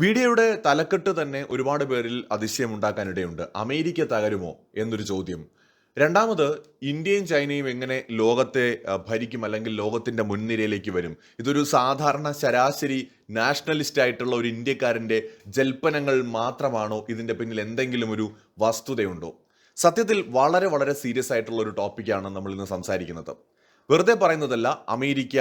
വീഡിയോയുടെ തലക്കെട്ട് തന്നെ ഒരുപാട് പേരിൽ അതിശയം അതിശയമുണ്ടാക്കാനിടയുണ്ട് അമേരിക്ക തകരുമോ എന്നൊരു ചോദ്യം. രണ്ടാമത് ഇന്ത്യയും ചൈനയും എങ്ങനെ ലോകത്തെ ഭരിക്കും അല്ലെങ്കിൽ ലോകത്തിന്റെ മുൻനിരയിലേക്ക് വരും? ഇതൊരു സാധാരണ ശരാശരി നാഷണലിസ്റ്റ് ആയിട്ടുള്ള ഒരു ഇന്ത്യക്കാരന്റെ ജൽപ്പനങ്ങൾ മാത്രമാണോ ഇതിന്റെ പിന്നിൽ എന്തെങ്കിലും ഒരു വസ്തുതയുണ്ടോ? സത്യത്തിൽ വളരെ വളരെ സീരിയസ് ആയിട്ടുള്ള ഒരു ടോപ്പിക്കാണ് നമ്മൾ ഇന്ന് സംസാരിക്കുന്നത്. വെറുതെ പറയുന്നതല്ല അമേരിക്ക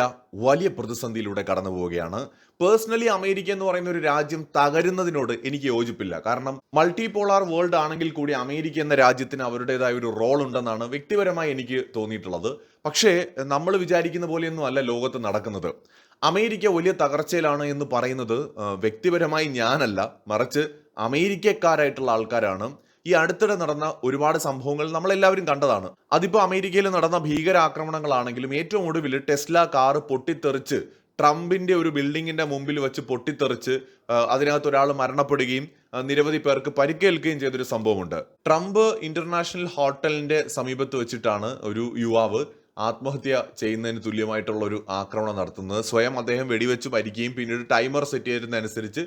വലിയ പ്രതിസന്ധിയിലൂടെ കടന്നു പോവുകയാണ്. പേഴ്സണലി അമേരിക്ക എന്ന് പറയുന്ന ഒരു രാജ്യം തകരുന്നതിനോട് എനിക്ക് യോജിപ്പില്ല. കാരണം മൾട്ടിപോളാർ വേൾഡ് ആണെങ്കിൽ കൂടി അമേരിക്ക എന്ന രാജ്യത്തിന് അവരുടേതായ ഒരു റോൾ ഉണ്ടെന്നാണ് വ്യക്തിപരമായി എനിക്ക് തോന്നിയിട്ടുള്ളത്. പക്ഷേ നമ്മൾ വിചാരിക്കുന്ന പോലെയൊന്നും അല്ല ലോകത്ത് നടക്കുന്നത്. അമേരിക്ക വലിയ തകർച്ചയിലാണ് എന്ന് പറയുന്നത് വ്യക്തിപരമായി ഞാനല്ല. മറിച്ച് അമേരിക്കക്കാരായിട്ടുള്ള ആൾക്കാരാണ്. ഈ അടുത്തിടെ നടന്ന ഒരുപാട് സംഭവങ്ങൾ നമ്മളെല്ലാവരും കണ്ടതാണ്. അതിപ്പോൾ അമേരിക്കയിൽ നടന്ന ഭീകരാക്രമണങ്ങളാണെങ്കിലും ഏറ്റവും ഒടുവിൽ ടെസ്ല കാറ് പൊട്ടിത്തെറിച്ച് ട്രംപിന്റെ ഒരു ബിൽഡിങ്ങിന്റെ മുമ്പിൽ വെച്ച് പൊട്ടിത്തെറിച്ച് അതിനകത്ത് ഒരാൾ മരണപ്പെടുകയും നിരവധി പേർക്ക് പരിക്കേൽക്കുകയും ചെയ്തൊരു സംഭവമുണ്ട്. ട്രംപ് ഇന്റർനാഷണൽ ഹോട്ടലിന്റെ സമീപത്ത് വെച്ചിട്ടാണ് ഒരു യുവാവ് ആത്മഹത്യ ചെയ്യുന്നതിന് തുല്യമായിട്ടുള്ള ഒരു ആക്രമണം നടത്തുന്നത്. സ്വയം അദ്ദേഹം വെടിവെച്ച് മരിക്കുകയും പിന്നീട് ടൈമർ സെറ്റ് ചെയ്യുന്നതനുസരിച്ച്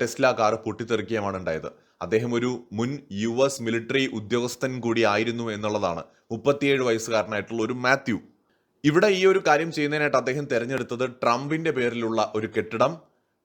ടെസ്ല കാർ പൊട്ടിത്തെറിക്കുകയുമാണ് ഉണ്ടായത്. അദ്ദേഹം ഒരു മുൻ യു എസ് മിലിറ്ററി ഉദ്യോഗസ്ഥൻ കൂടി ആയിരുന്നു എന്നുള്ളതാണ്. മുപ്പത്തിയേഴ് വയസ്സുകാരനായിട്ടുള്ള ഒരു മാത്യു. ഇവിടെ ഈ ഒരു കാര്യം ചെയ്യുന്നതിനായിട്ട് അദ്ദേഹം തിരഞ്ഞെടുത്തത് ട്രംപിന്റെ പേരിലുള്ള ഒരു കെട്ടിടം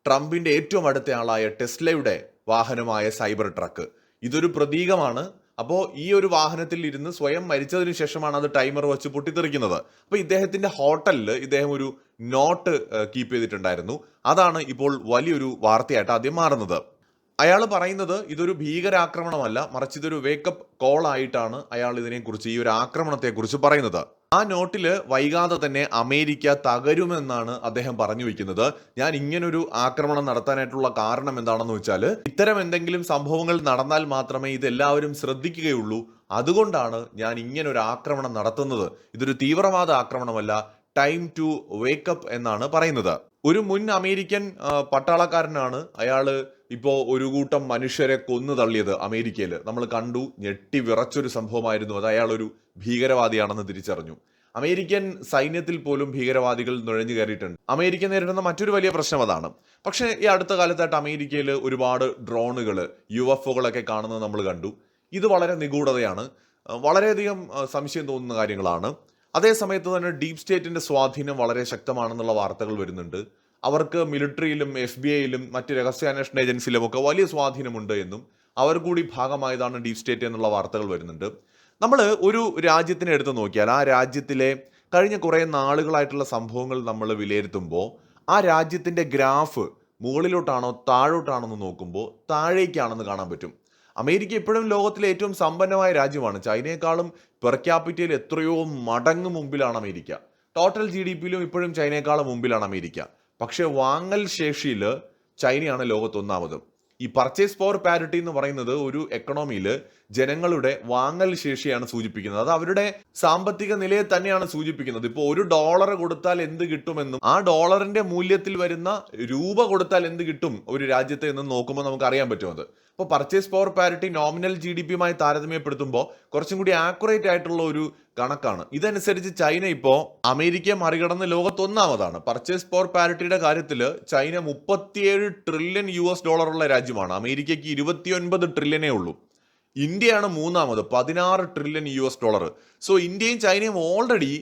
ട്രംപിന്റെ ഏറ്റവും അടുത്ത ആളായ ടെസ്ലയുടെ വാഹനമായ സൈബർ ട്രക്ക്. ഇതൊരു പ്രതീകമാണ്. അപ്പോൾ ഈ ഒരു വാഹനത്തിൽ ഇരുന്ന് സ്വയം മരിച്ചതിന് ശേഷമാണ് അത് ടൈമർ വെച്ച് പൊട്ടിത്തെറിക്കുന്നത്. അപ്പോൾ ഇദ്ദേഹത്തിന്റെ ഹോട്ടലിൽ ഇദ്ദേഹം ഒരു നോട്ട് കീപ്പ് ചെയ്തിട്ടുണ്ടായിരുന്നു. അതാണ് ഇപ്പോൾ വലിയൊരു വാർത്തയായിട്ട് ആദ്യം മാറുന്നത്. അയാൾ പറയുന്നത് ഇതൊരു ഭീകരാക്രമണമല്ല മറിച്ച് ഇതൊരു വേക്കപ്പ് കോൾ ആയിട്ടാണ് അയാൾ ഇതിനെക്കുറിച്ച് ഈ ഒരു ആക്രമണത്തെക്കുറിച്ച് പറയുന്നത്. ആ നോട്ടിൽ വൈകാതെ തന്നെ അമേരിക്ക തകരുമെന്നാണ് അദ്ദേഹം പറഞ്ഞു വെക്കുന്നത്. ഞാൻ ഇങ്ങനൊരു ആക്രമണം നടത്താനായിട്ടുള്ള കാരണം എന്താണെന്ന് വെച്ചാൽ ഇത്തരം എന്തെങ്കിലും സംഭവങ്ങൾ നടന്നാൽ മാത്രമേ ഇതെല്ലാവരും ശ്രദ്ധിക്കുകയുള്ളൂ. അതുകൊണ്ടാണ് ഞാൻ ഇങ്ങനൊരു ആക്രമണം നടത്തുന്നത്. ഇതൊരു തീവ്രവാദ ആക്രമണമല്ല ടൈം ടു വേക്കപ്പ് എന്നാണ് പറയുന്നത്. ഒരു മുൻ അമേരിക്കൻ പട്ടാളക്കാരനാണ് അയാൾ ഇപ്പോ ഒരു കൂട്ടം മനുഷ്യരെ കൊന്നു തള്ളിയത് അമേരിക്കയിൽ നമ്മൾ കണ്ടു ഞെട്ടി വിറച്ചൊരു സംഭവമായിരുന്നു. അത് അയാളൊരു ഭീകരവാദിയാണെന്ന് തിരിച്ചറിഞ്ഞു. അമേരിക്കൻ സൈന്യത്തിൽ പോലും ഭീകരവാദികൾ നുഴഞ്ഞു കയറിയിട്ടുണ്ട്. അമേരിക്ക നേരിടുന്ന മറ്റൊരു വലിയ പ്രശ്നം അതാണ്. പക്ഷേ ഈ അടുത്ത കാലത്തായിട്ട് അമേരിക്കയിൽ ഒരുപാട് ഡ്രോണുകൾ യു എഫ് ഒകളൊക്കെ കാണുന്നത് നമ്മൾ കണ്ടു. ഇത് വളരെ നിഗൂഢതയാണ്. വളരെയധികം സംശയം തോന്നുന്ന കാര്യങ്ങളാണ്. അതേ സമയത്ത് തന്നെ ഡീപ് സ്റ്റേറ്റിന്റെ സ്വാധീനം വളരെ ശക്തമാണെന്നുള്ള വാർത്തകൾ വരുന്നുണ്ട്. അവർക്ക് മിലിറ്ററിയിലും എഫ് ബി ഐയിലും മറ്റ് രഹസ്യാന്വേഷണ ഏജൻസിയിലും ഒക്കെ വലിയ സ്വാധീനമുണ്ട് എന്നും അവർ കൂടി ഭാഗമായതാണ് ഡീപ് സ്റ്റേറ്റ് എന്നുള്ള വാർത്തകൾ വരുന്നുണ്ട്. നമ്മൾ ഒരു രാജ്യത്തിനെ എടുത്ത് നോക്കിയാൽ ആ രാജ്യത്തിലെ കഴിഞ്ഞ കുറേ നാളുകളായിട്ടുള്ള സംഭവങ്ങൾ നമ്മൾ വിലയിരുത്തുമ്പോൾ ആ രാജ്യത്തിന്റെ ഗ്രാഫ് മുകളിലോട്ടാണോ താഴോട്ടാണോ എന്ന് നോക്കുമ്പോൾ താഴേക്കാണെന്ന് കാണാൻ പറ്റും. അമേരിക്ക ഇപ്പോഴും ലോകത്തിലെ ഏറ്റവും സമ്പന്നമായ രാജ്യമാണ്. ചൈനയെക്കാളും പെർ ക്യാപിറ്റയിൽ എത്രയോ മടങ്ങ് മുമ്പിലാണ് അമേരിക്ക. ടോട്ടൽ ജി ഡി പിയിലും ഇപ്പോഴും ചൈനയെക്കാളും മുമ്പിലാണ് അമേരിക്ക. പക്ഷേ വാങ്ങൽ ശേഷിയിൽ ചൈനയാണ് ലോകത്ത് ലോകത്തൊന്നാമത്. ഈ പർച്ചേസ് പവർ പാരിറ്റി എന്ന് പറയുന്നത് ഒരു എക്കണോമിയിൽ ജനങ്ങളുടെ വാങ്ങൽ ശേഷിയാണ് സൂചിപ്പിക്കുന്നത്. അത് അവരുടെ സാമ്പത്തിക നിലയെ തന്നെയാണ് സൂചിപ്പിക്കുന്നത്. ഇപ്പോൾ ഒരു ഡോളർ കൊടുത്താൽ എന്ത് കിട്ടുമെന്നും ആ ഡോളറിന്റെ മൂല്യത്തിൽ വരുന്ന രൂപ കൊടുത്താൽ എന്ത് കിട്ടും ഒരു രാജ്യത്തെ എന്ന് നോക്കുമ്പോൾ നമുക്ക് അറിയാൻ പറ്റും അത് ഇപ്പോൾ purchase power parity nominal G D പിയുമായി താരതമ്യപ്പെടുത്തുമ്പോൾ കുറച്ചും കൂടി ആക്യുറേറ്റ് ആയിട്ടുള്ള ഒരു കണക്കാണ്. ഇതനുസരിച്ച് ചൈന ഇപ്പോൾ അമേരിക്കയെ മറികടന്ന് ലോകത്തൊന്നാമതാണ്. പർച്ചേസ് പവർ പാരിറ്റിയുടെ കാര്യത്തിൽ ചൈന മുപ്പത്തിയേഴ് ട്രില്യൺ യു എസ് ഡോളറുള്ള രാജ്യമാണ്. അമേരിക്കയ്ക്ക് ഇരുപത്തിയൊൻപത് ട്രില്യനേ ഉള്ളൂ. ഇന്ത്യയാണ് മൂന്നാമത് പതിനാറ് trillion U S dollar so ഇന്ത്യയും ചൈനയും ഓൾറെഡി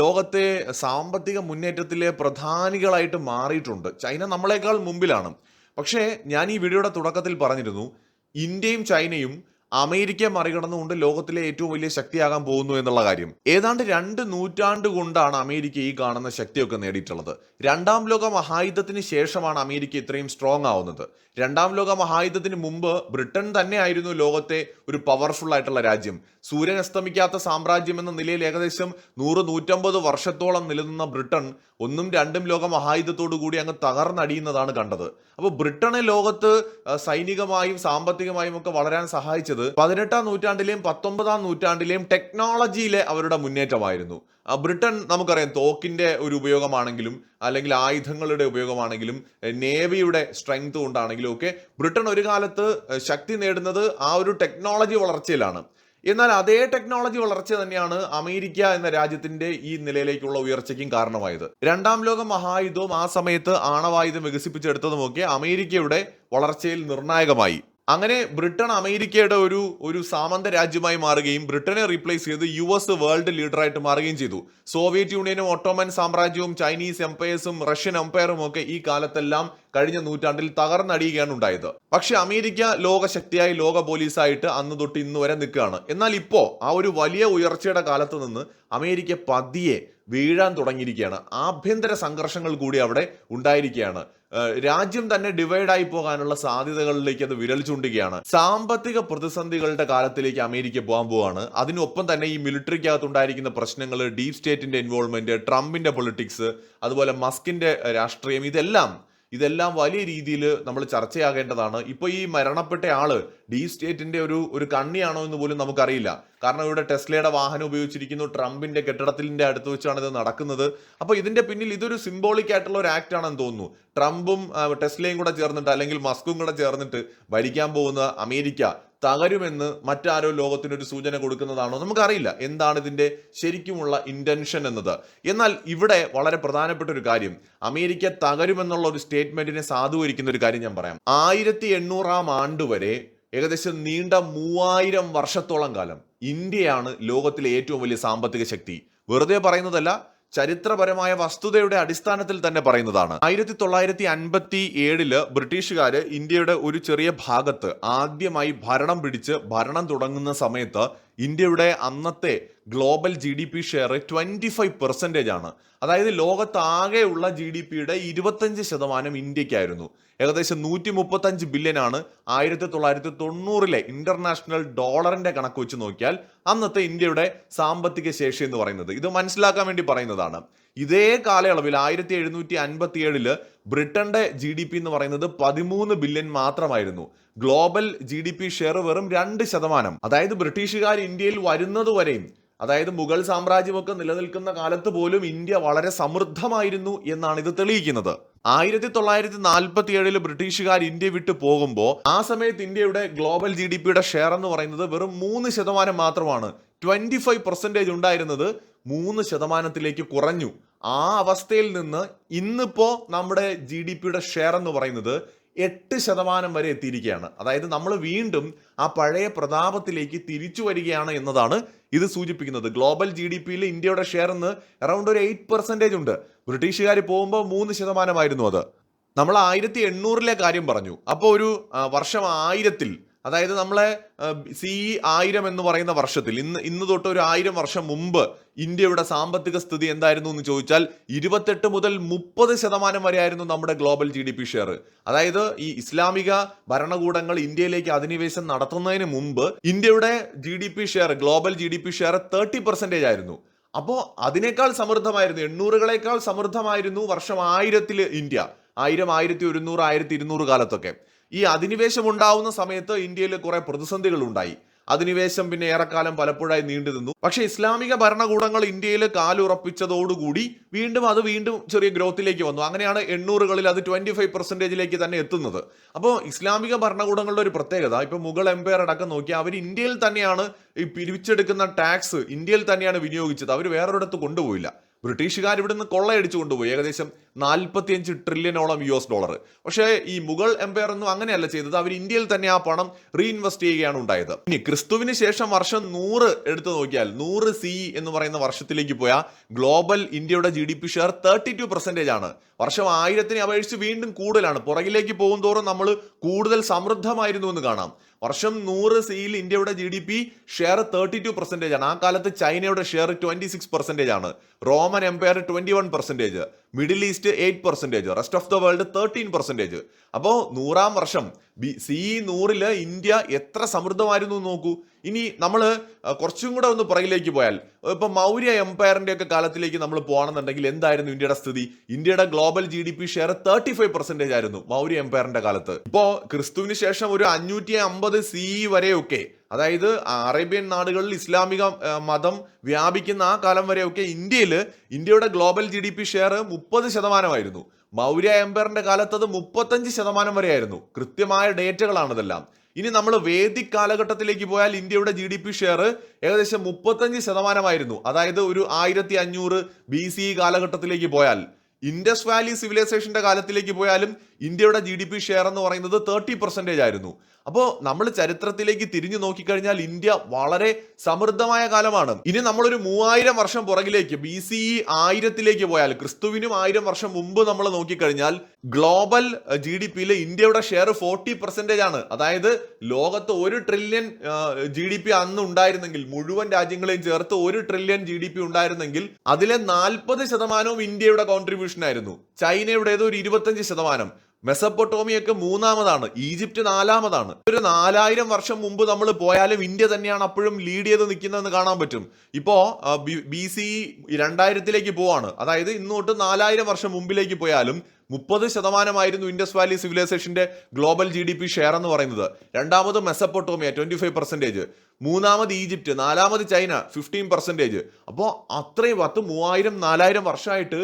ലോകത്തെ സാമ്പത്തിക മുന്നേറ്റത്തിലെ പ്രധാനികളായിട്ട് മാറിയിട്ടുണ്ട്. ചൈന നമ്മളെക്കാൾ മുമ്പിലാണ്. പക്ഷേ ഞാൻ ഈ വീഡിയോയുടെ തുടക്കത്തിൽ പറഞ്ഞിരുന്നു ഇന്ത്യയും ചൈനയും അമേരിക്കയെ മറികടന്നുകൊണ്ട് ലോകത്തിലെ ഏറ്റവും വലിയ ശക്തിയാകാൻ പോകുന്നു എന്നുള്ള കാര്യം. ഏതാണ്ട് രണ്ട് നൂറ്റാണ്ട് കൊണ്ടാണ് അമേരിക്ക ഈ കാണുന്ന ശക്തിയൊക്കെ നേടിയിട്ടുള്ളത്. രണ്ടാം ലോക മഹായുദ്ധത്തിന് ശേഷമാണ് അമേരിക്ക ഇത്രയും സ്ട്രോങ് ആവുന്നത്. രണ്ടാം ലോക മഹായുദ്ധത്തിന് മുമ്പ് ബ്രിട്ടൻ തന്നെയായിരുന്നു ലോകത്തെ ഒരു പവർഫുൾ ആയിട്ടുള്ള രാജ്യം. സൂര്യൻ അസ്തമിക്കാത്ത സാമ്രാജ്യം എന്ന നിലയിൽ ഏകദേശം നൂറ് നൂറ്റമ്പത് വർഷത്തോളം നിലനിന്ന ബ്രിട്ടൻ ഒന്നും രണ്ടും ലോക മഹായുദ്ധത്തോടു കൂടി അങ്ങ് തകർന്നടിയുന്നതാണ് കണ്ടത്. അപ്പോൾ ബ്രിട്ടനെ ലോകത്ത് സൈനികമായും സാമ്പത്തികമായും ഒക്കെ വളരാൻ സഹായിച്ചത് പതിനെട്ടാം നൂറ്റാണ്ടിലെയും പത്തൊമ്പതാം നൂറ്റാണ്ടിലെയും ടെക്നോളജിയിലെ അവരുടെ മുന്നേറ്റമായിരുന്നു. ബ്രിട്ടൻ നമുക്കറിയാം തോക്കിന്റെ ഒരു ഉപയോഗമാണെങ്കിലും അല്ലെങ്കിൽ ആയുധങ്ങളുടെ ഉപയോഗമാണെങ്കിലും നേവിയുടെ സ്ട്രെങ്ത് കൊണ്ടാണെങ്കിലും ഒക്കെ ബ്രിട്ടൻ ഒരു കാലത്ത് ശക്തി നേടുന്നത് ആ ഒരു ടെക്നോളജി വളർച്ചയിലാണ്. എന്നാൽ അതേ ടെക്നോളജി വളർച്ച തന്നെയാണ് അമേരിക്ക എന്ന രാജ്യത്തിന്റെ ഈ നിലയിലേക്കുള്ള ഉയർച്ചയ്ക്കും കാരണമായത്. രണ്ടാം ലോക മഹായുദ്ധവും ആ സമയത്ത് ആണവായുധം വികസിപ്പിച്ചെടുത്തതുമൊക്കെ അമേരിക്കയുടെ വളർച്ചയിൽ നിർണായകമായി. അങ്ങനെ ബ്രിട്ടൻ അമേരിക്കയുടെ ഒരു ഒരു സാമന്ത രാജ്യമായി മാറുകയും ബ്രിട്ടനെ റീപ്ലേസ് ചെയ്ത് യു എസ് വേൾഡ് ലീഡറായിട്ട് മാറുകയും ചെയ്തു. സോവിയറ്റ് യൂണിയനും ഒട്ടോമൻ സാമ്രാജ്യവും ചൈനീസ് എംപയേഴ്സും റഷ്യൻ എംപയറും ഒക്കെ ഈ കാലത്തെല്ലാം കഴിഞ്ഞ നൂറ്റാണ്ടിൽ തകർന്നടിയുകയാണ് ഉണ്ടായത്. പക്ഷെ അമേരിക്ക ലോകശക്തിയായി ലോക പോലീസായിട്ട് അന്ന് തൊട്ട് ഇന്ന് വരെ നിൽക്കുകയാണ്. എന്നാൽ ഇപ്പോൾ ആ ഒരു വലിയ ഉയർച്ചയുടെ കാലത്ത് നിന്ന് അമേരിക്ക പതിയെ വീഴാൻ തുടങ്ങിയിരിക്കുകയാണ്. ആഭ്യന്തര സംഘർഷങ്ങൾ കൂടി അവിടെ ഉണ്ടായിരിക്കുകയാണ്. രാജ്യം തന്നെ ഡിവൈഡ് ആയി പോകാനുള്ള സാധ്യതകളിലേക്ക് അത് വിരൽ ചൂണ്ടുകയാണ്. സാമ്പത്തിക പ്രതിസന്ധികളുടെ കാലത്തിലേക്ക് അമേരിക്ക പോകാൻ പോവാണ്. അതിനൊപ്പം തന്നെ ഈ മിലിറ്ററിക്കകത്ത് ഉണ്ടായിരിക്കുന്ന പ്രശ്നങ്ങൾ ഡീപ് സ്റ്റേറ്റിന്റെ ഇൻവോൾവ്മെന്റ് ട്രംപിന്റെ പൊളിറ്റിക്സ് അതുപോലെ മസ്കിന്റെ രാഷ്ട്രീയം ഇതെല്ലാം ഇതെല്ലാം വലിയ രീതിയിൽ നമ്മൾ ചർച്ചയാകേണ്ടതാണ്. ഇപ്പൊ ഈ മരണപ്പെട്ട ആൾ ഡി സ്റ്റേറ്റിന്റെ ഒരു ഒരു കണ്ണിയാണോ എന്ന് പോലും നമുക്കറിയില്ല. കാരണം ഇവിടെ ടെസ്ലയുടെ വാഹനം ഉപയോഗിച്ചിരിക്കുന്നു ട്രംപിന്റെ കെട്ടിടത്തിന്റെ അടുത്ത് വെച്ചാണ് ഇത് നടക്കുന്നത്. അപ്പോൾ ഇതിന്റെ പിന്നിൽ ഇതൊരു സിംബോളിക് ആയിട്ടുള്ള ഒരു ആക്ട് ആണെന്ന് തോന്നുന്നു. ട്രംപും ടെസ്ലയും കൂടെ ചേർന്നിട്ട് അല്ലെങ്കിൽ മസ്കും കൂടെ ചേർന്നിട്ട് ഭരിക്കാൻ പോകുന്ന അമേരിക്ക തകരുമെന്ന് മറ്റാരോ ലോകത്തിനൊരു സൂചന കൊടുക്കുന്നതാണോ നമുക്കറിയില്ല. എന്താണ് ഇതിന്റെ ശരിക്കുമുള്ള ഇന്റൻഷൻ എന്നത്. എന്നാൽ ഇവിടെ വളരെ പ്രധാനപ്പെട്ട ഒരു കാര്യം. അമേരിക്ക തകരുമെന്നുള്ള ഒരു സ്റ്റേറ്റ്മെന്റിനെ സാധൂകരിക്കുന്ന ഒരു കാര്യം ഞാൻ പറയാം. ആയിരത്തി എണ്ണൂറാം ആണ്ട് വരെ ഏകദേശം നീണ്ട മൂവായിരം വർഷത്തോളം കാലം ഇന്ത്യയാണ് ലോകത്തിലെ ഏറ്റവും വലിയ സാമ്പത്തിക ശക്തി. വെറുതെ പറയുന്നതല്ല ചരിത്രപരമായ വസ്തുതയുടെ അടിസ്ഥാനത്തിൽ തന്നെ പറയുന്നതാണ്. ആയിരത്തി തൊള്ളായിരത്തി അൻപത്തി ഏഴിൽ ബ്രിട്ടീഷുകാര് ഇന്ത്യയുടെ ഒരു ചെറിയ ഭാഗത്ത് ആദ്യമായി ഭരണം പിടിച്ച് ഭരണം തുടങ്ങുന്ന സമയത്ത് ഇന്ത്യയുടെ അന്നത്തെ global G D P share twenty five percentage ആണ്. അതായത് ലോകത്താകെയുള്ള ജി ഡി പിയുടെ ഇരുപത്തഞ്ച് ശതമാനം ഇന്ത്യക്കായിരുന്നു. ഏകദേശം നൂറ്റി മുപ്പത്തഞ്ച് ആണ് ആയിരത്തി തൊള്ളായിരത്തി തൊണ്ണൂറിലെ ഇന്റർനാഷണൽ ഡോളറിന്റെ കണക്ക് വെച്ച് നോക്കിയാൽ അന്നത്തെ ഇന്ത്യയുടെ സാമ്പത്തിക ശേഷി എന്ന് പറയുന്നത്. ഇത് മനസ്സിലാക്കാൻ വേണ്ടി പറയുന്നതാണ്. ഇതേ കാലയളവിൽ ആയിരത്തി എഴുന്നൂറ്റി അൻപത്തി ഏഴിൽ ബ്രിട്ടന്റെ ജി ഡി പി എന്ന് പറയുന്നത് പതിമൂന്ന് ബില്യൺ മാത്രമായിരുന്നു. Global G D P share വെറും രണ്ട് ശതമാനം. അതായത് ബ്രിട്ടീഷുകാർ ഇന്ത്യയിൽ വരുന്നതുവരെയും അതായത് മുഗൾ സാമ്രാജ്യമൊക്കെ നിലനിൽക്കുന്ന കാലത്ത് പോലും ഇന്ത്യ വളരെ സമൃദ്ധമായിരുന്നു എന്നാണ് ഇത് തെളിയിക്കുന്നത്. ആയിരത്തി തൊള്ളായിരത്തി നാൽപ്പത്തി ഏഴിൽ ബ്രിട്ടീഷുകാർ ഇന്ത്യ വിട്ടു പോകുമ്പോൾ ആ സമയത്ത് ഇന്ത്യയുടെ ഗ്ലോബൽ ജി ഡി പിയുടെ ഷെയർ എന്ന് പറയുന്നത് വെറും മൂന്ന് ശതമാനം മാത്രമാണ്. ട്വന്റി ഫൈവ് പെർസെന്റേജ് ഉണ്ടായിരുന്നത് മൂന്ന് ശതമാനത്തിലേക്ക് കുറഞ്ഞു. ആ അവസ്ഥയിൽ നിന്ന് ഇന്നിപ്പോ നമ്മുടെ ജി ഡി പിയുടെ ഷെയർ എന്ന് പറയുന്നത് എട്ട് ശതമാനം വരെ എത്തിയിരിക്കുകയാണ്. അതായത് നമ്മൾ വീണ്ടും ആ പഴയ പ്രതാപത്തിലേക്ക് തിരിച്ചു വരികയാണ് എന്നതാണ് ഇത് സൂചിപ്പിക്കുന്നത്. ഗ്ലോബൽ ജി ഡി പിയിൽ ഇന്ത്യയുടെ ഷെയർ എന്ന് അറൗണ്ട് ഒരു എയ്റ്റ് പെർസെന്റേജ് ഉണ്ട്. ബ്രിട്ടീഷുകാർ പോകുമ്പോൾ മൂന്ന് ശതമാനമായിരുന്നു അത്. നമ്മൾ ആയിരത്തി എണ്ണൂറിലെ കാര്യം പറഞ്ഞു. അപ്പോൾ ഒരു വർഷം ആയിരത്തിൽ അതായത് നമ്മളെ സി ആയിരം എന്ന് പറയുന്ന വർഷത്തിൽ ഇന്ന് ഇന്ന് തൊട്ട് ഒരു ആയിരം വർഷം മുമ്പ് ഇന്ത്യയുടെ സാമ്പത്തിക സ്ഥിതി എന്തായിരുന്നു എന്ന് ചോദിച്ചാൽ ഇരുപത്തെട്ട് മുതൽ മുപ്പത് ശതമാനം വരെയായിരുന്നു നമ്മുടെ global G D P share അതായത് ഈ ഇസ്ലാമിക ഭരണകൂടങ്ങൾ ഇന്ത്യയിലേക്ക് അധിനിവേശം നടത്തുന്നതിന് മുമ്പ് ഇന്ത്യയുടെ G D P share global G D P share thirty percentage ആയിരുന്നു. അപ്പോൾ അതിനേക്കാൾ സമൃദ്ധമായിരുന്നു എണ്ണൂറുകളേക്കാൾ സമൃദ്ധമായിരുന്നു വർഷം ആയിരത്തിൽ ഇന്ത്യ. ആയിരം ആയിരത്തി ഒരുന്നൂറ് ആയിരത്തി ഇരുന്നൂറ് കാലത്തൊക്കെ. ഈ അധിനിവേശം ഉണ്ടാവുന്ന സമയത്ത് ഇന്ത്യയിൽ കുറെ പ്രതിസന്ധികൾ ഉണ്ടായി. അധിനിവേശം പിന്നെ ഏറെക്കാലം പലപ്പോഴായി നീണ്ടു നിന്നു. പക്ഷേ ഇസ്ലാമിക ഭരണകൂടങ്ങൾ ഇന്ത്യയിൽ കാലുറപ്പിച്ചതോടുകൂടി വീണ്ടും അത് വീണ്ടും ചെറിയ ഗ്രോത്തിലേക്ക് വന്നു. അങ്ങനെയാണ് എണ്ണൂറുകളിൽ അത് ട്വന്റി ഫൈവ് പെർസെന്റേജിലേക്ക് തന്നെ എത്തുന്നത്. അപ്പോൾ ഇസ്ലാമിക ഭരണകൂടങ്ങളുടെ ഒരു പ്രത്യേകത ഇപ്പൊ മുഗൾ എംപയർ അടക്കം നോക്കിയാൽ അവർ ഇന്ത്യയിൽ തന്നെയാണ് ഈ പിരിച്ചെടുക്കുന്ന ടാക്സ് ഇന്ത്യയിൽ തന്നെയാണ് വിനിയോഗിച്ചത്. അവർ വേറൊരിടത്ത് കൊണ്ടുപോയില്ല. ബ്രിട്ടീഷുകാർ ഇവിടുന്ന് കൊള്ളയടിച്ചു കൊണ്ടുപോയി ഏകദേശം നാൽപ്പത്തിയഞ്ച് ട്രില്യനോളം യു എസ് ഡോളർ പക്ഷേ ഈ മുഗൾ എംപയർ ഒന്നും അങ്ങനെയല്ല ചെയ്തത്. അവർ ഇന്ത്യയിൽ തന്നെ ആ പണം റീഇൻവെസ്റ്റ് ചെയ്യുകയാണ് ഉണ്ടായത്. ഇനി ക്രിസ്തുവിന് ശേഷം വർഷം നൂറ് എടുത്തു നോക്കിയാൽ നൂറ് സി എന്ന് പറയുന്ന വർഷത്തിലേക്ക് പോയ ഗ്ലോബൽ ഇന്ത്യയുടെ G D P share thirty two percentage ആണ്. വർഷം ആയിരത്തിനെ അപേക്ഷിച്ച് വീണ്ടും കൂടുതലാണ്. പുറകിലേക്ക് പോകും തോറും നമ്മൾ കൂടുതൽ സമൃദ്ധമായിരുന്നു എന്ന് കാണാം. വർഷം നൂറ് സിയിൽ ഇന്ത്യയുടെ G D P share thirty two percentage ആണ്. ആ കാലത്ത് ചൈനയുടെ ഷെയർ ട്വന്റി സിക്സ് പെർസെന്റേജ് ആണ്. Roman empire twenty one percentage middle east eight percentage rest of the world thirteen percentage അപ്പോൾ നൂറാം വർഷം ബി സി നൂറിൽ ഇന്ത്യ എത്ര സമൃദ്ധമായിരുന്നു നോക്കൂ. ഇനി നമ്മൾ കുറച്ചും കൂടെ ഒന്ന് പുറകിലേക്ക് പോയാൽ ഇപ്പൊ മൗര്യ എംപയറിന്റെ ഒക്കെ കാലത്തിലേക്ക് നമ്മൾ പോകണമെന്നുണ്ടെങ്കിൽ എന്തായിരുന്നു ഇന്ത്യയുടെ സ്ഥിതി? ഇന്ത്യയുടെ global G D P share thirty five percentage ആയിരുന്നു മൗര്യ എംപയറിന്റെ കാലത്ത്. ഇപ്പോ ക്രിസ്തുവിന് ശേഷം ഒരു അഞ്ഞൂറ്റി അമ്പത് സി വരെയൊക്കെ അതായത് അറേബ്യൻ നാടുകളിൽ ഇസ്ലാമിക മതം വ്യാപിക്കുന്ന ആ കാലം വരെയൊക്കെ ഇന്ത്യയിൽ ഇന്ത്യയുടെ global G D P share മുപ്പത് ശതമാനമായിരുന്നു. മൗര്യ എംപയറിന്റെ കാലത്ത് അത് മുപ്പത്തഞ്ച് ശതമാനം വരെയായിരുന്നു. കൃത്യമായ ഡേറ്റകളാണിതെല്ലാം. ഇനി നമ്മൾ വേദിക് കാലഘട്ടത്തിലേക്ക് പോയാൽ ഇന്ത്യയുടെ ജി ഡി പി ഷെയർ ഏകദേശം മുപ്പത്തഞ്ച് ശതമാനമായിരുന്നു. അതായത് ഒരു ആയിരത്തി അഞ്ഞൂറ് ബി സി കാലഘട്ടത്തിലേക്ക് പോയാൽ. ഇൻഡസ് വാലി സിവിലൈസേഷന്റെ കാലത്തിലേക്ക് പോയാലും ഇന്ത്യയുടെ ജി ഡി പി ഷെയർ എന്ന് പറയുന്നത് തേർട്ടി പെർസെന്റേജ് ആയിരുന്നു. അപ്പോൾ നമ്മൾ ചരിത്രത്തിലേക്ക് തിരിഞ്ഞു നോക്കിക്കഴിഞ്ഞാൽ ഇന്ത്യ വളരെ സമൃദ്ധമായ കാലമാണ്. ഇനി നമ്മളൊരു മൂവായിരം വർഷം പുറകിലേക്ക് ബി സി ഇ ആയിരത്തിലേക്ക് പോയാൽ ക്രിസ്തുവിനും ആയിരം വർഷം മുമ്പ് നമ്മൾ നോക്കിക്കഴിഞ്ഞാൽ ഗ്ലോബൽ ജി ഡി പിയിലെ ഇന്ത്യയുടെ ഷെയർ ഫോർട്ടി പെർസെന്റേജ് ആണ്. അതായത് ലോകത്ത് ഒരു ട്രില്യൺ ജി ഡി പി അന്ന് ഉണ്ടായിരുന്നെങ്കിൽ മുഴുവൻ രാജ്യങ്ങളെയും ചേർത്ത് ഒരു ട്രില്യൺ ജി ഡി പി ഉണ്ടായിരുന്നെങ്കിൽ അതിലെ നാൽപ്പത് ശതമാനവും ഇന്ത്യയുടെ കോൺട്രിബ്യൂഷൻ ആയിരുന്നു. ചൈനയുടേത് ഒരു ഇരുപത്തഞ്ച് ശതമാനം. മെസപ്പൊട്ടോമിയൊക്കെ മൂന്നാമതാണ് ഈജിപ്റ്റ് നാലാമതാണ്. ഒരു നാലായിരം വർഷം മുമ്പ് നമ്മൾ പോയാലും ഇന്ത്യ തന്നെയാണ് അപ്പോഴും ലീഡ് ചെയ്ത് നിൽക്കുന്നതെന്ന് കാണാൻ പറ്റും. ഇപ്പോൾ ബി സി രണ്ടായിരത്തിലേക്ക് പോവാണ്. അതായത് ഇന്നോട്ട് നാലായിരം വർഷം മുമ്പിലേക്ക് പോയാലും മുപ്പത് ശതമാനമായിരുന്നു ഇൻഡസ് വാലി സിവിലൈസേഷന്റെ ഗ്ലോബൽ ജി ഷെയർ എന്ന് പറയുന്നത്. രണ്ടാമത് മെസപ്പൊട്ടോമിയ ട്വന്റി ഫൈവ് പെർസെന്റേജ് മൂന്നാമത് ഈജിപ്റ്റ് നാലാമത് ചൈന ഫിഫ്റ്റീൻ പെർസെന്റേജ് അപ്പോൾ അത്രയും പത്ത് മൂവായിരം നാലായിരം വർഷമായിട്ട്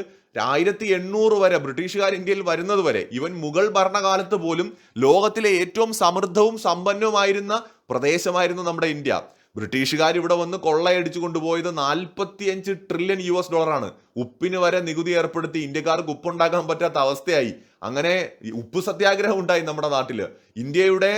ആയിരത്തി എണ്ണൂറ് വരെ ബ്രിട്ടീഷുകാർ ഇന്ത്യയിൽ വരുന്നത് വരെ ഇവൻ മുഗൾ ഭരണകാലത്ത് പോലും ലോകത്തിലെ ഏറ്റവും സമൃദ്ധവും സമ്പന്നവുമായിരുന്ന പ്രദേശമായിരുന്നു നമ്മുടെ ഇന്ത്യ. ബ്രിട്ടീഷുകാർ ഇവിടെ വന്ന് കൊള്ളയടിച്ചു കൊണ്ടുപോയത് നാൽപ്പത്തിയഞ്ച് ട്രില്യൺ യു എസ് ഡോളറാണ് ഉപ്പിന് വരെ നികുതി ഏർപ്പെടുത്തി ഇന്ത്യക്കാർക്ക് ഉപ്പുണ്ടാക്കാൻ പറ്റാത്ത അവസ്ഥയായി. അങ്ങനെ ഉപ്പ് സത്യാഗ്രഹം ഉണ്ടായി നമ്മുടെ നാട്ടിൽ ഇന്ത്യയുടെ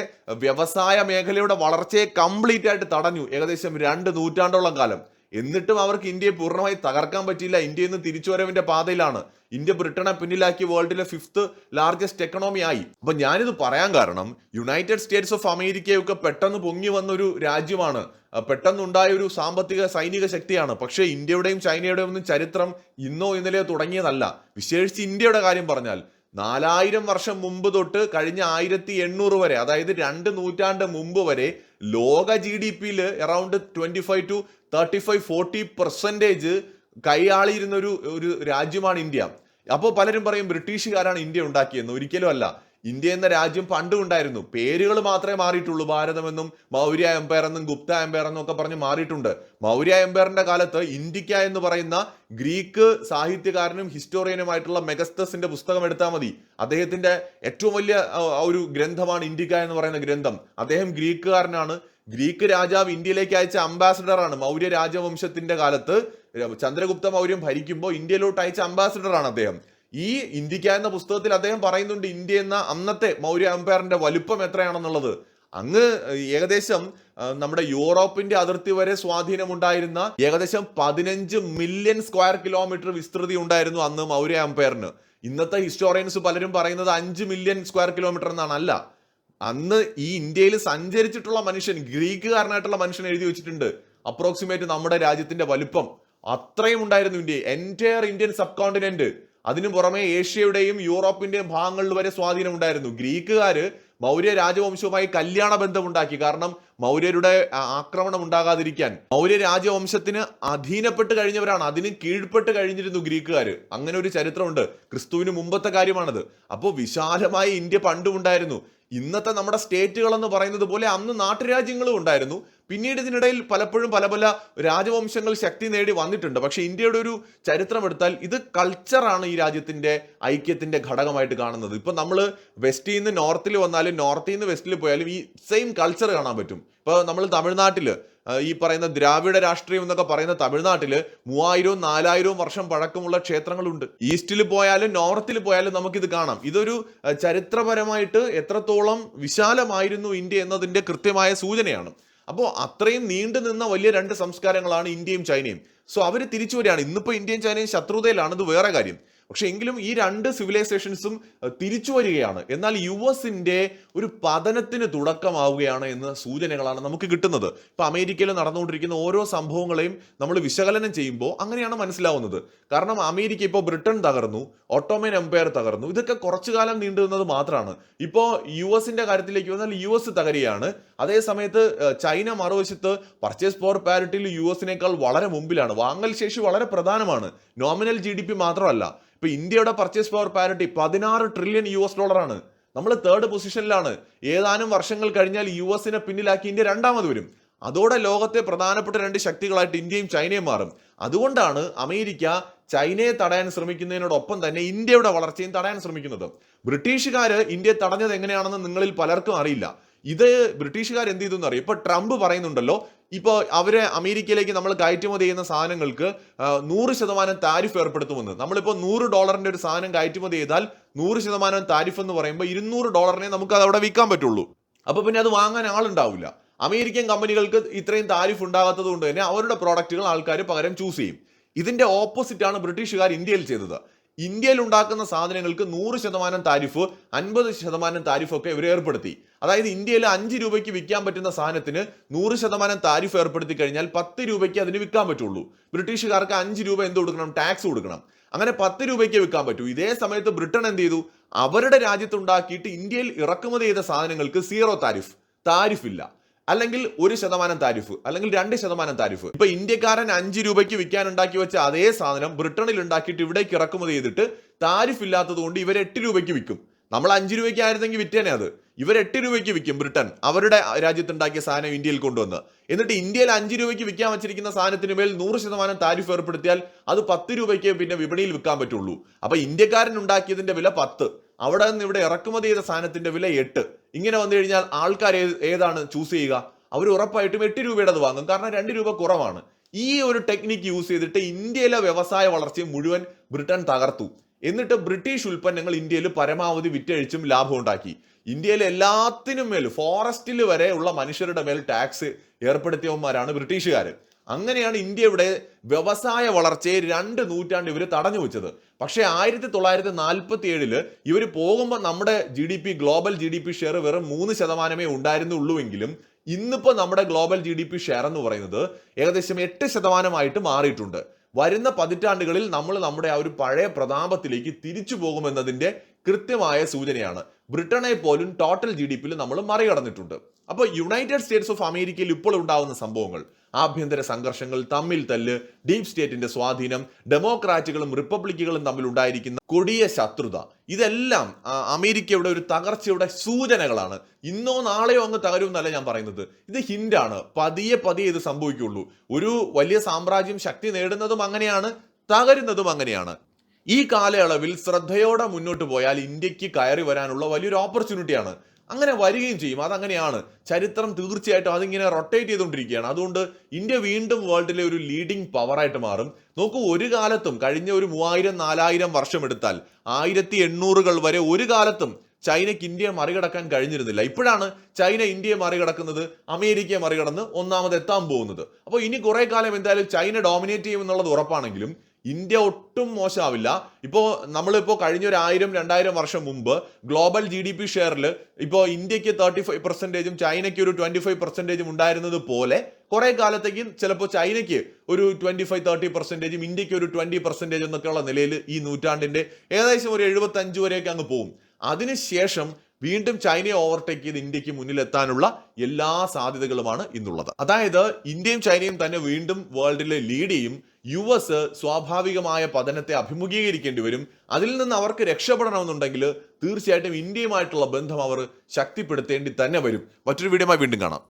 വ്യവസായ മേഖലയുടെ വളർച്ചയെ കംപ്ലീറ്റ് ആയിട്ട് തടഞ്ഞു. ഏകദേശം രണ്ട് നൂറ്റാണ്ടോളം കാലം. എന്നിട്ടും അവർക്ക് ഇന്ത്യയെ പൂർണമായി തകർക്കാൻ പറ്റിയില്ല. ഇന്ത്യ ഇന്ന് തിരിച്ചുവരവിന്റെ പാതയിലാണ്. ഇന്ത്യ ബ്രിട്ടനെ പിന്നിലാക്കി വേൾഡിലെ ഫിഫ്ത്ത് ലാർജസ്റ്റ് എക്കണോമി ആയി. അപ്പൊ ഞാനിത് പറയാൻ കാരണം യുണൈറ്റഡ് സ്റ്റേറ്റ്സ് ഓഫ് അമേരിക്കയൊക്കെ പെട്ടെന്ന് പൊങ്ങി വന്ന ഒരു രാജ്യമാണ് പെട്ടെന്നുണ്ടായ ഒരു സാമ്പത്തിക സൈനിക ശക്തിയാണ്. പക്ഷേ ഇന്ത്യയുടെയും ചൈനയുടെയും ഒന്നും ചരിത്രം ഇന്നോ ഇന്നലെയോ തുടങ്ങിയതല്ല. വിശേഷിച്ച് ഇന്ത്യയുടെ കാര്യം പറഞ്ഞാൽ നാലായിരം വർഷം മുമ്പ് തൊട്ട് കഴിഞ്ഞ ആയിരത്തി എണ്ണൂറ് വരെ അതായത് രണ്ട് നൂറ്റാണ്ട് മുമ്പ് വരെ ലോക ജി ഡി പിയിൽ around twenty five to thirty five forty percentage കൈയാളിയിരുന്ന ഒരു ഒരു രാജ്യമാണ് ഇന്ത്യ. അപ്പോൾ പലരും പറയും ബ്രിട്ടീഷുകാരാണ് ഇന്ത്യ ഉണ്ടാക്കിയെന്ന്. ഒരിക്കലും അല്ല. ഇന്ത്യ എന്ന രാജ്യം പണ്ടും ഉണ്ടായിരുന്നു. പേരുകൾ മാത്രമേ മാറിയിട്ടുള്ളൂ. ഭാരതമെന്നും മൗര്യ എംപയർ എന്നും ഗുപ്ത എംപയർ എന്നും ഒക്കെ പറഞ്ഞ് മാറിയിട്ടുണ്ട്. മൗര്യ എംപയറിന്റെ കാലത്ത് ഇന്ത്യക്ക എന്ന് പറയുന്ന ഗ്രീക്ക് സാഹിത്യകാരനും ഹിസ്റ്റോറിയനുമായിട്ടുള്ള മെഗസ്തസിന്റെ പുസ്തകം എടുത്താൽ മതി. അദ്ദേഹത്തിന്റെ ഏറ്റവും വലിയ ഒരു ഗ്രന്ഥമാണ് ഇന്ത്യക്ക എന്ന് പറയുന്ന ഗ്രന്ഥം. അദ്ദേഹം ഗ്രീക്കുകാരനാണ്. ഗ്രീക്ക് രാജാവ് ഇന്ത്യയിലേക്ക് അയച്ച അംബാസഡറാണ് മൗര്യ രാജവംശത്തിന്റെ കാലത്ത് ചന്ദ്രഗുപ്ത മൗര്യം ഭരിക്കുമ്പോൾ ഇന്ത്യയിലോട്ട് അയച്ച അംബാസഡറാണ് അദ്ദേഹം. ഈ ഇന്ത്യക്ക എന്ന പുസ്തകത്തിൽ അദ്ദേഹം പറയുന്നുണ്ട് ഇന്ത്യ എന്ന അന്നത്തെ മൗര്യ അമ്പയറിന്റെ വലുപ്പം എത്രയാണെന്നുള്ളത്. അങ്ങ് ഏകദേശം നമ്മുടെ യൂറോപ്പിന്റെ അതിർത്തി വരെ സ്വാധീനമുണ്ടായിരുന്ന ഏകദേശം പതിനഞ്ച് മില്യൺ സ്ക്വയർ കിലോമീറ്റർ വിസ്തൃതി ഉണ്ടായിരുന്നു അന്ന് മൗര്യ അമ്പയറിന്. ഇന്നത്തെ ഹിസ്റ്റോറിയൻസ് പലരും പറയുന്നത് അഞ്ച് മില്യൺ സ്ക്വയർ കിലോമീറ്റർ എന്നാണ്. അല്ല അന്ന് ഈ ഇന്ത്യയിൽ സഞ്ചരിച്ചിട്ടുള്ള മനുഷ്യൻ ഗ്രീക്കുകാരനായിട്ടുള്ള മനുഷ്യൻ എഴുതി വെച്ചിട്ടുണ്ട്. അപ്രോക്സിമേറ്റ് നമ്മുടെ രാജ്യത്തിന്റെ വലുപ്പം. അത്രയും ഉണ്ടായിരുന്നു India entire Indian subcontinent അതിനു പുറമെ ഏഷ്യയുടെയും യൂറോപ്പിന്റെയും ഭാഗങ്ങളിൽ വരെ സ്വാധീനം ഉണ്ടായിരുന്നു. ഗ്രീക്കുകാർ മൗര്യ രാജവംശവുമായി കല്യാണ ബന്ധമുണ്ടാക്കി. കാരണം മൗര്യരുടെ ആക്രമണം ഉണ്ടാകാതിരിക്കാൻ. മൗര്യ രാജവംശത്തിന് അധീനപ്പെട്ട് കഴിഞ്ഞവരാണ്. അതിന് കീഴ്പ്പെട്ട് കഴിഞ്ഞിരുന്നു ഗ്രീക്കുകാർ അങ്ങനെ ഒരു ചരിത്രമുണ്ട്. ക്രിസ്തുവിന് മുമ്പത്തെ കാര്യമാണത്. അപ്പോൾ വിശാലമായ ഇന്ത്യ പണ്ടും ഉണ്ടായിരുന്നു ഇന്നത്തെ നമ്മുടെ സ്റ്റേറ്റുകൾ എന്ന് പറയുന്നത് പോലെ അന്ന് നാട്ടുരാജ്യങ്ങളും ഉണ്ടായിരുന്നു. പിന്നീട് ഇതിനിടയിൽ പലപ്പോഴും പല പല രാജവംശങ്ങൾ ശക്തി നേടി വന്നിട്ടുണ്ട്. പക്ഷേ ഇന്ത്യയുടെ ഒരു ചരിത്രം എടുത്താൽ ഇത് കൾച്ചറാണ് ഈ രാജ്യത്തിന്റെ ഐക്യത്തിന്റെ ഘടകമായിട്ട് കാണുന്നത്. ഇപ്പം നമ്മൾ വെസ്റ്റിൽ നിന്ന് നോർത്തിൽ വന്നാലും നോർത്തിൽ നിന്ന് വെസ്റ്റിൽ പോയാലും ഈ സെയിം കൾച്ചർ കാണാൻ പറ്റും. ഇപ്പൊ നമ്മൾ തമിഴ്നാട്ടിൽ ഈ പറയുന്ന ദ്രാവിഡ രാഷ്ട്രീയം എന്നൊക്കെ പറയുന്ന തമിഴ്നാട്ടിൽ മൂവായിരവും നാലായിരവും വർഷം പഴക്കമുള്ള ക്ഷേത്രങ്ങളുണ്ട്. ഈസ്റ്റിൽ പോയാലും നോർത്തിൽ പോയാലും നമുക്കിത് കാണാം. ഇതൊരു ചരിത്രപരമായിട്ട് എത്രത്തോളം വിശാലമായിരുന്നു ഇന്ത്യ എന്നതിന്റെ കൃത്യമായ സൂചനയാണ്. അപ്പോൾ അത്രയും നീണ്ടു നിന്ന വലിയ രണ്ട് സംസ്കാരങ്ങളാണ് ഇന്ത്യയും ചൈനയും. സോ അവർ തിരിച്ചു വരികയാണ്. ഇന്നിപ്പോൾ ഇന്ത്യയും ചൈനയും ശത്രുതയിലാണ്. ഇത് വേറെ കാര്യം. പക്ഷെ എങ്കിലും ഈ രണ്ട് സിവിലൈസേഷൻസും തിരിച്ചു വരികയാണ്. എന്നാൽ യു എസിന്റെ ഒരു പതനത്തിന് തുടക്കമാവുകയാണ് എന്ന സൂചനകളാണ് നമുക്ക് കിട്ടുന്നത്. ഇപ്പൊ അമേരിക്കയിൽ നടന്നുകൊണ്ടിരിക്കുന്ന ഓരോ സംഭവങ്ങളെയും നമ്മൾ വിശകലനം ചെയ്യുമ്പോൾ അങ്ങനെയാണ് മനസ്സിലാവുന്നത്. കാരണം അമേരിക്ക ഇപ്പോൾ ബ്രിട്ടൻ തകർന്നു ഓട്ടോമൻ എംപയർ തകർന്നു. ഇതൊക്കെ കുറച്ചു കാലം നീണ്ടു നിന്നത് മാത്രമാണ്. ഇപ്പോൾ യു എസിന്റെ കാര്യത്തിലേക്ക് വന്നാൽ യു എസ് തകരുകയാണ്. അതേ സമയത്ത് ചൈന മറുവശത്ത് പർച്ചേസ് പവർ പാരിറ്റിയിൽ യു എസിനേക്കാൾ വളരെ മുമ്പിലാണ്. വാങ്ങൽ ശേഷി വളരെ പ്രധാനമാണ്. നോമിനൽ ജി മാത്രമല്ല. ഇപ്പൊ ഇന്ത്യയുടെ പർച്ചേസ് പവർ പാരിറ്റി പതിനാറ് ട്രില്യൺ യു എസ് ഡോളറാണ് നമ്മൾ തേർഡ് പൊസിഷനിലാണ് ഏതാനും വർഷങ്ങൾ കഴിഞ്ഞാൽ യു എസിനെ പിന്നിലാക്കി ഇന്ത്യ രണ്ടാമത് വരും. അതോടെ ലോകത്തെ പ്രധാനപ്പെട്ട രണ്ട് ശക്തികളായിട്ട് ഇന്ത്യയും ചൈനയും മാറും. അതുകൊണ്ടാണ് അമേരിക്ക ചൈനയെ തടയാൻ ശ്രമിക്കുന്നതിനോടൊപ്പം തന്നെ ഇന്ത്യയുടെ വളർച്ചയും തടയാൻ ശ്രമിക്കുന്നത്. ബ്രിട്ടീഷുകാർ ഇന്ത്യയെ തടഞ്ഞത് എങ്ങനെയാണെന്ന് നിങ്ങളിൽ പലർക്കും അറിയില്ല. ഇത് ബ്രിട്ടീഷുകാർ എന്ത് ചെയ്തു എന്നറിയാം? ഇപ്പൊ ട്രംപ് പറയുന്നുണ്ടല്ലോ ഇപ്പൊ അവരെ അമേരിക്കയിലേക്ക് നമ്മൾ കയറ്റുമതി ചെയ്യുന്ന സാധനങ്ങൾക്ക് നൂറ് ശതമാനം താരിഫ് ഏർപ്പെടുത്തുമെന്ന്. നമ്മളിപ്പോൾ നൂറ് ഡോളറിന്റെ ഒരു സാധനം കയറ്റുമതി ചെയ്താൽ നൂറ് ശതമാനം താരിഫ് എന്ന് പറയുമ്പോൾ ഇരുന്നൂറ് ഡോളറിനെ നമുക്ക് അത് അവിടെ വിൽക്കാൻ പറ്റുള്ളൂ. അപ്പൊ പിന്നെ അത് വാങ്ങാൻ ആളുണ്ടാവില്ല. അമേരിക്കൻ കമ്പനികൾക്ക് ഇത്രയും താരിഫ് ഉണ്ടാകാത്തത് കൊണ്ട് തന്നെ അവരുടെ പ്രോഡക്റ്റുകൾ ആൾക്കാർ പകരം ചൂസ് ചെയ്യും. ഇതിന്റെ ഓപ്പോസിറ്റ് ആണ് ബ്രിട്ടീഷുകാർ ഇന്ത്യയിൽ ചെയ്തത്. ഇന്ത്യയിൽ ഉണ്ടാക്കുന്ന സാധനങ്ങൾക്ക് നൂറ് ശതമാനം താരിഫ് അൻപത് ശതമാനം താരിഫൊക്കെ ഇവർ ഏർപ്പെടുത്തി. അതായത് ഇന്ത്യയിൽ അഞ്ച് രൂപയ്ക്ക് വിൽക്കാൻ പറ്റുന്ന സാധനത്തിന് നൂറ് ശതമാനം താരിഫ് ഏർപ്പെടുത്തി കഴിഞ്ഞാൽ പത്ത് രൂപയ്ക്ക് അതിന് വിൽക്കാൻ പറ്റുള്ളൂ. ബ്രിട്ടീഷുകാർക്ക് അഞ്ച് രൂപ എന്ത് കൊടുക്കണം? ടാക്സ് കൊടുക്കണം. അങ്ങനെ പത്ത് രൂപയ്ക്ക് വിൽക്കാൻ പറ്റൂ. ഇതേ സമയത്ത് ബ്രിട്ടൻ എന്ത് ചെയ്തു? അവരുടെ രാജ്യത്തുണ്ടാക്കിയിട്ട് ഇന്ത്യയിൽ ഇറക്കുമതി ചെയ്ത സാധനങ്ങൾക്ക് സീറോ താരിഫ്. താരിഫ് ഇല്ല അല്ലെങ്കിൽ ഒരു ശതമാനം താരിഫ് അല്ലെങ്കിൽ രണ്ട് ശതമാനം താരിഫ്. ഇപ്പൊ ഇന്ത്യക്കാരൻ അഞ്ച് രൂപയ്ക്ക് വിൽക്കാൻ ഉണ്ടാക്കി വെച്ച അതേ സാധനം ബ്രിട്ടനിൽ ഉണ്ടാക്കിയിട്ട് ഇവിടേക്ക് ഇറക്കുമതി ചെയ്തിട്ട് താരിഫ് ഇല്ലാത്തത് കൊണ്ട് ഇവർ എട്ട് രൂപയ്ക്ക് വിൽക്കും. നമ്മൾ അഞ്ച് രൂപയ്ക്ക് ആയിരുന്നെങ്കിൽ വിറ്റേനെ അത്. ഇവർ എട്ട് രൂപയ്ക്ക് വിൽക്കും ബ്രിട്ടൻ അവരുടെ രാജ്യത്തുണ്ടാക്കിയ സാധനം ഇന്ത്യയിൽ കൊണ്ടുവന്ന്. എന്നിട്ട് ഇന്ത്യയിൽ അഞ്ച് രൂപയ്ക്ക് വിൽക്കാൻ വെച്ചിരിക്കുന്ന സാധനത്തിന് മേൽ നൂറ് ശതമാനം താരിഫ് ഏർപ്പെടുത്തിയാൽ അത് പത്ത് രൂപയ്ക്ക് പിന്നെ വിപണിയിൽ വിൽക്കാൻ പറ്റുള്ളൂ. അപ്പൊ ഇന്ത്യക്കാരൻ ഉണ്ടാക്കിയതിന്റെ വില പത്ത്. അവിടെ നിന്ന് ഇവിടെ ഇറക്കുമതി ചെയ്ത സാധനത്തിന്റെ വില എട്ട്. ഇങ്ങനെ വന്നു കഴിഞ്ഞാൽ ആൾക്കാർ ഏതാണ് ചൂസ് ചെയ്യുക? അവർ ഉറപ്പായിട്ടും എട്ട് രൂപയുടെ അത് വാങ്ങും. കാരണം രണ്ട് രൂപ കുറവാണ്. ഈ ഒരു ടെക്നിക്ക് യൂസ് ചെയ്തിട്ട് ഇന്ത്യയിലെ വ്യവസായ വളർച്ചയെ മുഴുവൻ ബ്രിട്ടൻ തകർത്തു. എന്നിട്ട് ബ്രിട്ടീഷ് ഉൽപ്പന്നങ്ങൾ ഇന്ത്യയിൽ പരമാവധി വിറ്റഴിച്ചും ലാഭം ഉണ്ടാക്കി. ഇന്ത്യയിലെ എല്ലാത്തിനും മേൽ ഫോറസ്റ്റിൽ വരെ ഉള്ള മനുഷ്യരുടെ മേൽ ടാക്സ് ഏർപ്പെടുത്തിയവന്മാരാണ് ബ്രിട്ടീഷുകാർ അങ്ങനെയാണ് ഇന്ത്യയുടെ വ്യവസായ വളർച്ചയെ രണ്ട് നൂറ്റാണ്ട് ഇവർ തടഞ്ഞു വെച്ചത്. പക്ഷേ ആയിരത്തി തൊള്ളായിരത്തി നാൽപ്പത്തി ഏഴിൽ ഇവർ പോകുമ്പോൾ നമ്മുടെ G D P global G D P share വെറും മൂന്ന് ശതമാനമേ ഉണ്ടായിരുന്നുള്ളൂ എങ്കിലും ഇന്നിപ്പോൾ നമ്മുടെ global G D P share എന്ന് പറയുന്നത് ഏകദേശം എട്ട് ശതമാനമായിട്ട് മാറിയിട്ടുണ്ട്. വരുന്ന പതിറ്റാണ്ടുകളിൽ നമ്മൾ നമ്മുടെ ആ ഒരു പഴയ പ്രതാപത്തിലേക്ക് തിരിച്ചു പോകുമെന്നതിന്റെ കൃത്യമായ സൂചനയാണ്. ബ്രിട്ടനെ പോലും ടോട്ടൽ ജി ഡി പിയിൽ നമ്മൾ മറികടന്നിട്ടുണ്ട്. അപ്പോൾ യുണൈറ്റഡ് സ്റ്റേറ്റ്സ് ഓഫ് അമേരിക്കയിൽ ഇപ്പോൾ ഉണ്ടാകുന്ന സംഭവങ്ങൾ ആഭ്യന്തര സംഘർഷങ്ങൾ തമ്മിൽ തല്ല് ഡീപ് സ്റ്റേറ്റിന്റെ സ്വാധീനം ഡെമോക്രാറ്റുകളും റിപ്പബ്ലിക്കുകളും തമ്മിൽ ഉണ്ടായിരിക്കുന്ന കൊടിയ ശത്രുത ഇതെല്ലാം അമേരിക്കയുടെ ഒരു തകർച്ചയുടെ സൂചനകളാണ്. ഇന്നോ നാളെയോ അങ്ങ് തകരുമെന്നല്ല ഞാൻ പറയുന്നത്. ഇത് ഹിൻഡാണ് പതിയെ പതിയെ ഇത് സംഭവിക്കുള്ളൂ ഒരു വലിയ സാമ്രാജ്യം ശക്തി നേടുന്നതും അങ്ങനെയാണ് തകരുന്നതും അങ്ങനെയാണ്. ഈ കാലയളവിൽ ശ്രദ്ധയോടെ മുന്നോട്ട് പോയാൽ ഇന്ത്യയ്ക്ക് കയറി വരാനുള്ള വലിയൊരു ഓപ്പർച്യൂണിറ്റിയാണ് അങ്ങനെ വരികയും ചെയ്യും. അതങ്ങനെയാണ്. ചരിത്രം തീർച്ചയായിട്ടും അതിങ്ങനെ റൊട്ടേറ്റ് ചെയ്തുകൊണ്ടിരിക്കുകയാണ്. അതുകൊണ്ട് ഇന്ത്യ വീണ്ടും വേൾഡിലെ ഒരു ലീഡിംഗ് പവറായിട്ട് മാറും. നോക്കൂ ഒരു കാലത്തും കഴിഞ്ഞ ഒരു മൂവായിരം നാലായിരം വർഷം എടുത്താൽ ആയിരത്തി എണ്ണൂറുകൾ വരെ ഒരു കാലത്തും ചൈനയ്ക്ക് ഇന്ത്യയെ മറികടക്കാൻ കഴിഞ്ഞിരുന്നില്ല. ഇപ്പോഴാണ് ചൈന ഇന്ത്യയെ മറികടക്കുന്നത് അമേരിക്കയെ മറികടന്ന് ഒന്നാമത് എത്താൻ പോകുന്നത്. അപ്പോൾ ഇനി കുറേ കാലം എന്തായാലും ചൈന ഡോമിനേറ്റ് ചെയ്യുമെന്നുള്ളത് ഉറപ്പാണെങ്കിലും ഇന്ത്യ ഒട്ടും മോശമാവില്ല. ഇപ്പോൾ നമ്മളിപ്പോൾ കഴിഞ്ഞ ഒരു ആയിരം രണ്ടായിരം വർഷം മുമ്പ് ഗ്ലോബൽ ജി ഡി പി ഷെയറിൽ ഇപ്പോൾ ഇന്ത്യയ്ക്ക് തേർട്ടി ഫൈവ് പെർസെന്റേജും ചൈനയ്ക്ക് ഒരു ട്വന്റി ഫൈവ് പെർസെന്റേജും ഉണ്ടായിരുന്നത് പോലെ കുറേ കാലത്തേക്ക് ചിലപ്പോൾ ചൈനയ്ക്ക് ഒരു ട്വന്റി ഫൈവ് തേർട്ടി പെർസെന്റേജും ഇന്ത്യയ്ക്ക് ഒരു ട്വന്റി പെർസെന്റേജ് എന്നൊക്കെയുള്ള നിലയിൽ ഈ നൂറ്റാണ്ടിന്റെ ഏകദേശം ഒരു എഴുപത്തഞ്ച് വരെയൊക്കെ അങ്ങ് പോകും അതിനുശേഷം വീണ്ടും ചൈനയെ ഓവർടേക്ക് ചെയ്ത് ഇന്ത്യയ്ക്ക് മുന്നിലെത്താനുള്ള എല്ലാ സാധ്യതകളുമാണ് ഇന്നുള്ളത്. അതായത് ഇന്ത്യയും ചൈനയും തന്നെ വീണ്ടും വേൾഡിലെ ലീഡ് ചെയ്യും. യു എസ് സ്വാഭാവികമായ പതനത്തെ അഭിമുഖീകരിക്കേണ്ടി വരും. അതിൽ നിന്ന് അവർക്ക് രക്ഷപ്പെടണമെന്നുണ്ടെങ്കിൽ തീർച്ചയായിട്ടും ഇന്ത്യയുമായിട്ടുള്ള ബന്ധം അവർ ശക്തിപ്പെടുത്തേണ്ടി തന്നെ വരും. മറ്റൊരു വീഡിയോമായി വീണ്ടും കാണാം.